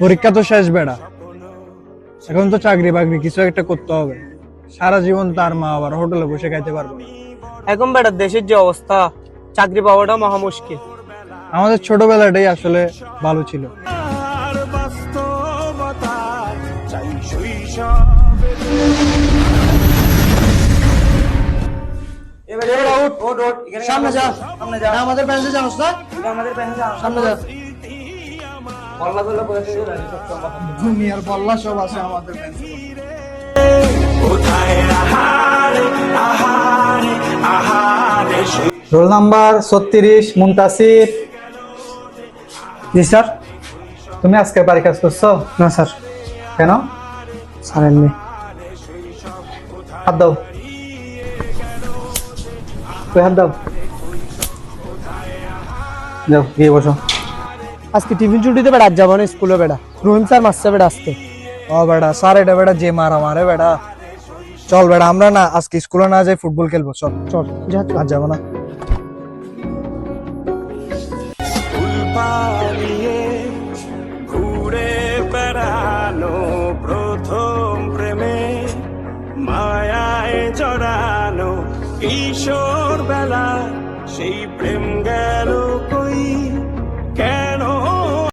পরীক্ষা তো শেষ বেড়া। এখন তো চাকরি বাকরি কিছু একটা করতে হবে। সারা জীবন তার মা আবার হোটেলে বসে খাইতে পারব এখন বেটা দেশের যে অবস্থা চাকরি পাওয়াটা মহা মুশকিল। আমাদের ছোটবেলাটাই আসলে ভালো ছিল। সামনে যা সামনে যা। আমাদের ব্যাংকে জানোস না? সামনে যা। বল্লা সব আছে আমাদের রোল নাম্বার ছত্রিশ মুন্তাসির। জি স্যার। তুমি আজকে বাড়ি কাজ করছ? না স্যার। কেন? স্যার এমনি। হাত দাও। তুই হাত দাও? যাও গিয়ে বসো। আজকে টিফিন ছুটিতে বেড়া আজ যাব না স্কুলে বেড়া। রহিম স্যার মাসছে বেড়া আসতে ও বেটা স্যার এটা বেটা যে মারা মারে বেড়া। চল বেড়া আমরা না আজকে স্কুলে না যাই ফুটবল খেলব। চল চল যা আর যাব না। ঘুরে বেড়ানো প্রথম প্রেমে। মায়ায় জড়ানো কিশোর বেলা সেই প্রেম গেল